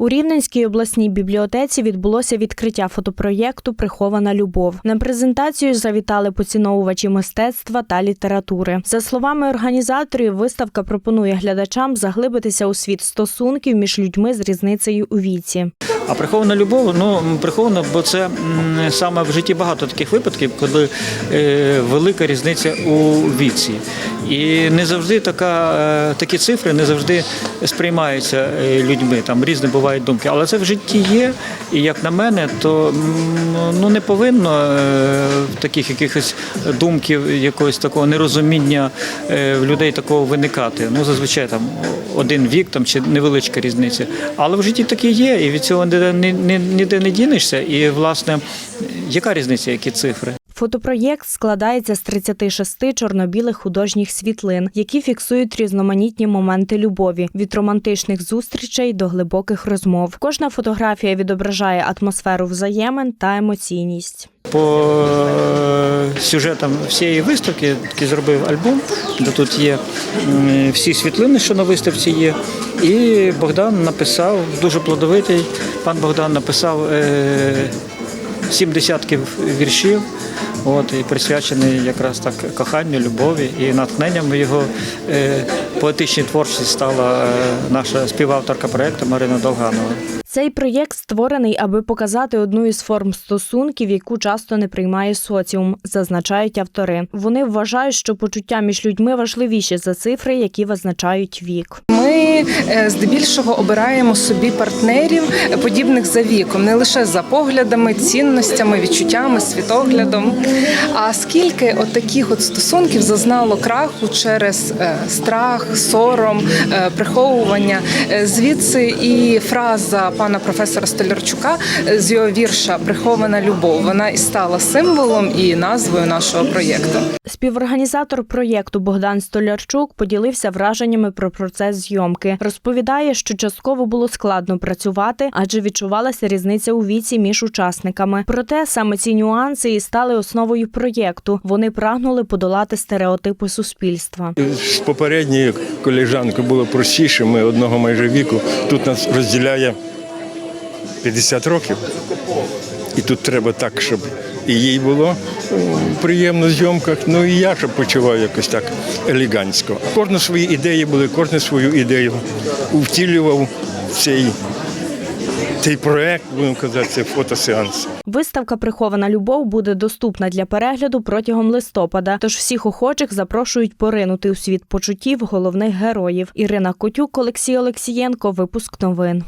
У Рівненській обласній бібліотеці відбулося відкриття фотопроєкту Прихована любов. На презентацію завітали поціновувачі мистецтва та літератури. За словами організаторів, виставка пропонує глядачам заглибитися у світ стосунків між людьми з різницею у віці. А прихована любов, ну прихована, бо це саме в житті багато таких випадків, коли е, велика різниця у віці. І не завжди така, е, такі цифри не завжди сприймаються е, людьми. Там різні бувають думки. Але це в житті є. І як на мене, то ну не повинно таких якихось думків, якогось такого нерозуміння в людей такого виникати. Ну зазвичай там один вік там чи невеличка різниця. Але в житті таке є, і від цього ніде, ні- ні- ніде не дінешся. І власне, яка різниця, які цифри? Фотопроєкт складається з 36 чорно-білих художніх світлин, які фіксують різноманітні моменти любові від романтичних зустрічей до глибоких розмов. Кожна фотографія відображає атмосферу взаємин та емоційність. По е, сюжетам всієї виставки такий зробив альбом, де тут є всі світлини, що на виставці є. І Богдан написав, дуже плодовитий, пан Богдан написав е, сім десятків віршів. От, і присвячений якраз так коханню, любові і натхненням його е, поетичній творчості стала е, наша співавторка проєкту Марина Довганова. Цей проєкт створений, аби показати одну із форм стосунків, яку часто не приймає соціум, зазначають автори. Вони вважають, що почуття між людьми важливіші за цифри, які визначають вік. Ми е, здебільшого обираємо собі партнерів е, подібних за віком, не лише за поглядами, цінностями, відчуттями, світоглядом. А скільки от таких от стосунків зазнало краху через страх, сором, е, приховування. Е, Звідси і фраза пана професора Столярчука е, з його вірша Прихована любов. Вона і стала символом і назвою нашого проєкту. Співорганізатор проєкту Богдан Столярчук поділився враженнями про процес зйомки. Розповідає, що частково було складно працювати, адже відчувалася різниця у віці між учасниками. Проте саме ці нюанси і стали основою проєкту. Вони прагнули подолати стереотипи суспільства. З колежанкою було простіше, ми одного майже віку. Тут нас розділяє 50 років. І тут треба так, щоб і їй було приємно в зйомках, ну і я щоб почував якось так елегантсько. Кожна свої ідеї були, кожна свою ідею втілював цей, цей проект, будемо казати, це фотосеанс. Виставка Прихована любов буде доступна для перегляду протягом листопада. Тож всіх охочих запрошують поринути у світ почуттів головних героїв. Ірина Котюк, Олексій Олексієнко. Випуск новин.